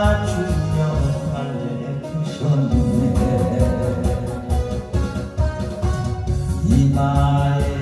맞추며 달래주셨네. 이마에